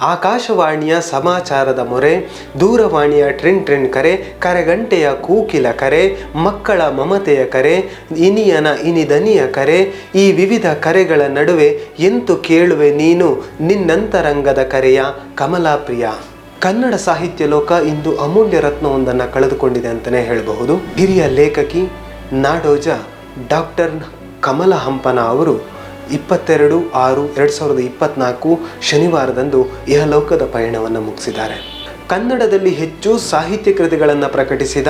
ಆಕಾಶವಾಣಿಯ ಸಮಾಚಾರದ ಮೊರೆ, ದೂರವಾಣಿಯ ಟ್ರಿನ್ ಟ್ರಿನ್ ಕರೆ, ಕರೆಗಂಟೆಯ ಕೂಕಿಲ ಕರೆ, ಮಕ್ಕಳ ಮಮತೆಯ ಕರೆ, ಇನಿಯನ ಇನಿದನಿಯ ಕರೆ, ಈ ವಿವಿಧ ಕರೆಗಳ ನಡುವೆ ಎಂತು ಕೇಳುವೆ ನೀನು ನಿನ್ನಂತರಂಗದ ಕರೆಯ ಕಮಲಾಪ್ರಿಯ ಕನ್ನಡ ಸಾಹಿತ್ಯ ಲೋಕ ಇಂದು ಅಮೂಲ್ಯ ರತ್ನವೊಂದನ್ನು ಕಳೆದುಕೊಂಡಿದೆ ಅಂತಲೇ ಹೇಳಬಹುದು. ಹಿರಿಯ ಲೇಖಕಿ, ನಾಡೋಜ ಡಾಕ್ಟರ್ ಕಮಲ ಹಂಪನ ಅವರು ಇಪ್ಪತ್ತೆರಡು, ಆರು, ಎರಡು ಸಾವಿರದ ಇಪ್ಪತ್ನಾಲ್ಕು ಶನಿವಾರದಂದು ಇಹಲೋಕದ ಪಯಣವನ್ನು ಮುಗಿಸಿದ್ದಾರೆ. ಕನ್ನಡದಲ್ಲಿ ಹೆಚ್ಚು ಸಾಹಿತ್ಯ ಕೃತಿಗಳನ್ನು ಪ್ರಕಟಿಸಿದ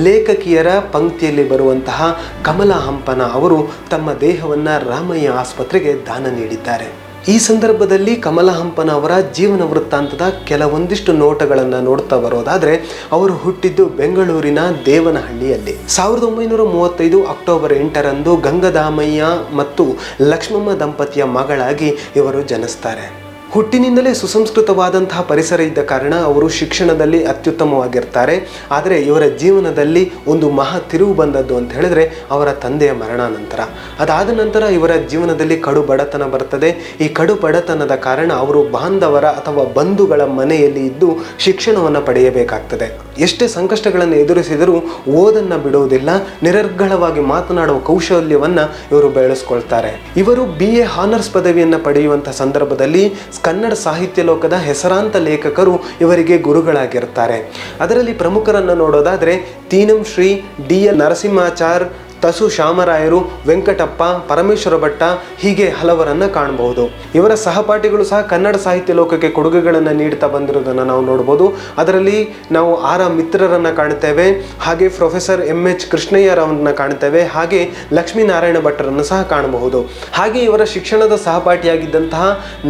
ಲೇಖಕಿಯರ ಪಂಕ್ತಿಯಲ್ಲಿ ಬರುವಂತಹ ಕಮಲಾ ಹಂಪನ ಅವರು ತಮ್ಮ ದೇಹವನ್ನು ರಾಮಯ್ಯ ಆಸ್ಪತ್ರೆಗೆ ದಾನ ನೀಡಿದ್ದಾರೆ. ಈ ಸಂದರ್ಭದಲ್ಲಿ ಕಮಲ ಹಂಪನ ಅವರ ಜೀವನ ವೃತ್ತಾಂತದ ಕೆಲವೊಂದಿಷ್ಟು ನೋಟಗಳನ್ನು ನೋಡ್ತಾ ಬರೋದಾದರೆ, ಅವರು ಹುಟ್ಟಿದ್ದು ಬೆಂಗಳೂರಿನ ದೇವನಹಳ್ಳಿಯಲ್ಲಿ. ಸಾವಿರದ ಒಂಬೈನೂರ ಮೂವತ್ತೈದು ಅಕ್ಟೋಬರ್ ಎಂಟರಂದು ಗಂಗದಾಮಯ್ಯ ಮತ್ತು ಲಕ್ಷ್ಮಮ್ಮ ದಂಪತಿಯ ಮಗಳಾಗಿ ಇವರು ಜನಿಸ್ತಾರೆ. ಹುಟ್ಟಿನಿಂದಲೇ ಸುಸಂಸ್ಕೃತವಾದಂತಹ ಪರಿಸರ ಇದ್ದ ಕಾರಣ ಅವರು ಶಿಕ್ಷಣದಲ್ಲಿ ಅತ್ಯುತ್ತಮವಾಗಿರ್ತಾರೆ. ಆದರೆ ಇವರ ಜೀವನದಲ್ಲಿ ಒಂದು ಮಹಾ ತಿರುವು ಬಂದದ್ದು ಅಂತ ಹೇಳಿದ್ರೆ ಅವರ ತಂದೆಯ ಮರಣಾನಂತರ. ಅದಾದ ನಂತರ ಇವರ ಜೀವನದಲ್ಲಿ ಕಡು ಬಡತನ ಬರ್ತದೆ. ಈ ಕಡು ಬಡತನದ ಕಾರಣ ಅವರು ಬಾಂಧವರ ಅಥವಾ ಬಂಧುಗಳ ಮನೆಯಲ್ಲಿ ಇದ್ದು ಶಿಕ್ಷಣವನ್ನು ಪಡೆಯಬೇಕಾಗ್ತದೆ. ಎಷ್ಟೇ ಸಂಕಷ್ಟಗಳನ್ನು ಎದುರಿಸಿದರೂ ಓದನ್ನು ಬಿಡುವುದಿಲ್ಲ. ನಿರರ್ಗಳವಾಗಿ ಮಾತನಾಡುವ ಕೌಶಲ್ಯವನ್ನು ಇವರು ಬೆಳೆಸ್ಕೊಳ್ತಾರೆ. ಇವರು ಬಿ ಎ ಹಾನರ್ಸ್ ಪದವಿಯನ್ನು ಪಡೆಯುವಂಥ ಸಂದರ್ಭದಲ್ಲಿ ಕನ್ನಡ ಸಾಹಿತ್ಯ ಲೋಕದ ಹೆಸರಾಂತ ಲೇಖಕರು ಇವರಿಗೆ ಗುರುಗಳಾಗಿರ್ತಾರೆ. ಅದರಲ್ಲಿ ಪ್ರಮುಖರನ್ನು ನೋಡೋದಾದರೆ ತೀನಂ ಶ್ರೀ ಡಿ ಎಲ್ ನರಸಿಂಹಾಚಾರ್ ತಸು ಶಾಮರಾಯರು, ವೆಂಕಟಪ್ಪ, ಪರಮೇಶ್ವರ ಭಟ್ಟ ಹೀಗೆ ಹಲವರನ್ನು ಕಾಣಬಹುದು. ಇವರ ಸಹಪಾಠಿಗಳು ಸಹ ಕನ್ನಡ ಸಾಹಿತ್ಯ ಲೋಕಕ್ಕೆ ಕೊಡುಗೆಗಳನ್ನು ನೀಡ್ತಾ ಬಂದಿರೋದನ್ನು ನಾವು ನೋಡ್ಬೋದು. ಅದರಲ್ಲಿ ನಾವು ಆರ ಮಿತ್ರರನ್ನು ಕಾಣುತ್ತೇವೆ ಹಾಗೆ ಪ್ರೊಫೆಸರ್ ಎಂ ಎಚ್ ಕೃಷ್ಣಯ್ಯರವರನ್ನ ಕಾಣುತ್ತೇವೆ ಹಾಗೆ ಲಕ್ಷ್ಮೀನಾರಾಯಣ ಭಟ್ಟರನ್ನು ಸಹ ಕಾಣಬಹುದು. ಹಾಗೆ ಇವರ ಶಿಕ್ಷಣದ ಸಹಪಾಠಿಯಾಗಿದ್ದಂತಹ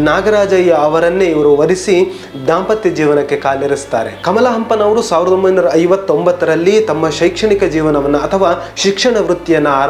ನಾಗರಾಜಯ್ಯ ಅವರನ್ನೇ ಇವರು ವರಿಸಿ ದಾಂಪತ್ಯ ಜೀವನಕ್ಕೆ ಕಾಲಿರಿಸ್ತಾರೆ. ಕಮಲ ಹಂಪನವರು ಸಾವಿರದ ಒಂಬೈನೂರ ಐವತ್ತೊಂಬತ್ತರಲ್ಲಿ ತಮ್ಮ ಶೈಕ್ಷಣಿಕ ಜೀವನವನ್ನು ಅಥವಾ ಶಿಕ್ಷಣ உற்பத்தியை நான்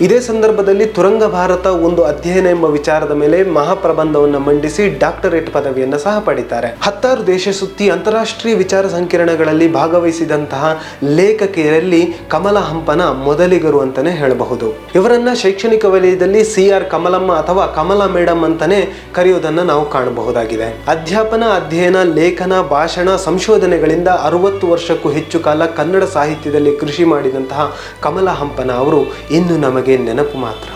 ಇದೇ ಸಂದರ್ಭದಲ್ಲಿ ತುರಂಗ ಭಾರತ ಒಂದು ಅಧ್ಯಯನ ಎಂಬ ವಿಚಾರದ ಮೇಲೆ ಮಹಾಪ್ರಬಂಧವನ್ನು ಮಂಡಿಸಿ ಡಾಕ್ಟರೇಟ್ ಪದವಿಯನ್ನು ಸಹ ಪಡಿತಾರೆ. ಹತ್ತಾರು ದೇಶ ಸುತ್ತಿ ಅಂತಾರಾಷ್ಟ್ರೀಯ ವಿಚಾರ ಸಂಕಿರಣಗಳಲ್ಲಿ ಭಾಗವಹಿಸಿದಂತಹ ಲೇಖಕಿಯರಲ್ಲಿ ಕಮಲ ಹಂಪನ ಮೊದಲಿಗರು ಅಂತಾನೆ ಹೇಳಬಹುದು. ಇವರನ್ನ ಶೈಕ್ಷಣಿಕ ವಲಯದಲ್ಲಿ ಸಿ ಆರ್ ಕಮಲಮ್ಮ ಅಥವಾ ಕಮಲ ಮೇಡಮ್ ಅಂತಾನೆ ಕರೆಯುವುದನ್ನು ನಾವು ಕಾಣಬಹುದಾಗಿದೆ. ಅಧ್ಯಾಪನ, ಅಧ್ಯಯನ, ಲೇಖನ, ಭಾಷಣ, ಸಂಶೋಧನೆಗಳಿಂದ ಅರವತ್ತು ವರ್ಷಕ್ಕೂ ಹೆಚ್ಚು ಕಾಲ ಕನ್ನಡ ಸಾಹಿತ್ಯದಲ್ಲಿ ಕೃಷಿ ಮಾಡಿದಂತಹ ಕಮಲ ಹಂಪನ ಅವರು ಇನ್ನು ನಮಗೆ ನೆನಪು ಮಾತ್ರ